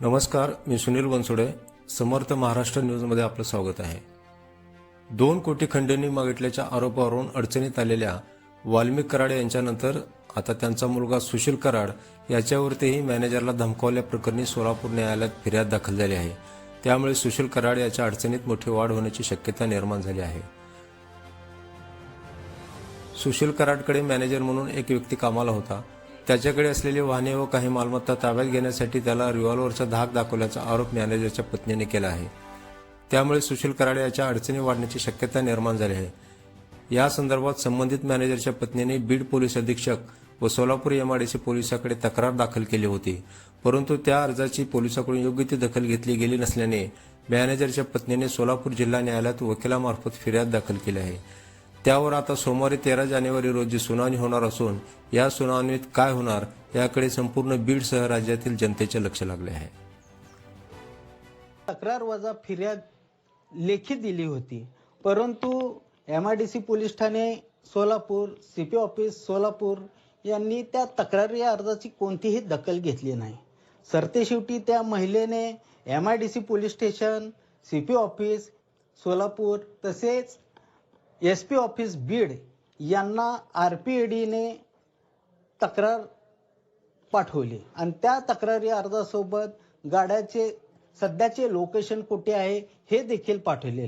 नमस्कार मी सुनील बनसोडे समर्थ महाराष्ट्र न्यूजमध्ये आपलं स्वागत आहे. दोन कोटी खंडणी मागितल्याच्या आरोपावरून अडचणीत आलेल्या वाल्मिक कराड यांच्यानंतर आता त्यांचा मुलगा सुशील कराड याच्यावरतीही मॅनेजरला धमकावल्याप्रकरणी सोलापूर न्यायालयात फिर्याद दाखल झाली आहे. त्यामुळे सुशील कराड याच्या अडचणीत मोठी वाढ होण्याची शक्यता निर्माण झाली आहे. सुशील कराडकडे मॅनेजर म्हणून एक व्यक्ती कामाला होता. त्याच्याकडे असलेली वाहने व काही मालमत्ता ताब्यात घेण्यासाठी त्याला रिव्हॉल्व्हरचा धाक दाखवल्याचा आरोप मॅनेजरच्या पत्नीने केला आहे. त्यामुळे सुशील कराड याच्या अडचणी वाढण्याची शक्यता निर्माण झाली आहे. या संदर्भात संबंधित मॅनेजरच्या पत्नीने बीड पोलीस अधीक्षक व सोलापूर एमआयडीसी पोलिसाकडे तक्रार दाखल केली होती. परंतु त्या अर्जाची पोलिसाकडून योग्य ती दखल घेतली गेली नसल्याने मॅनेजरच्या पत्नीने सोलापूर जिल्हा न्यायालयात वकिलामार्फत फिर्याद दाखल केली आहे. त्यावर आता सोमवारी तेरा जानेवारी रोजी सुनावणी होणार असून या सुनावणीत काय होणार याकडे संपूर्ण बीडसह राज्यातील जनतेचे लक्ष लागले आहे. तक्रार वजा फिर्याद लेखी दिली होती परंतु M I D C police Thane Solapur C P office Solapur यांनी त्या तक्रारी अर्जाची कोणतीही दखल घेतली नाही. सरतेशेवटी त्या महिलेने M I D C police station C P office Solapur तसेच एस पी ऑफिस बीड यांना आर पी ए डीने तक्रार पाठवली. आणि त्या तक्रारी अर्जासोबत गाड्याचे सध्याचे लोकेशन कुठे आहे हे देखील पाठवले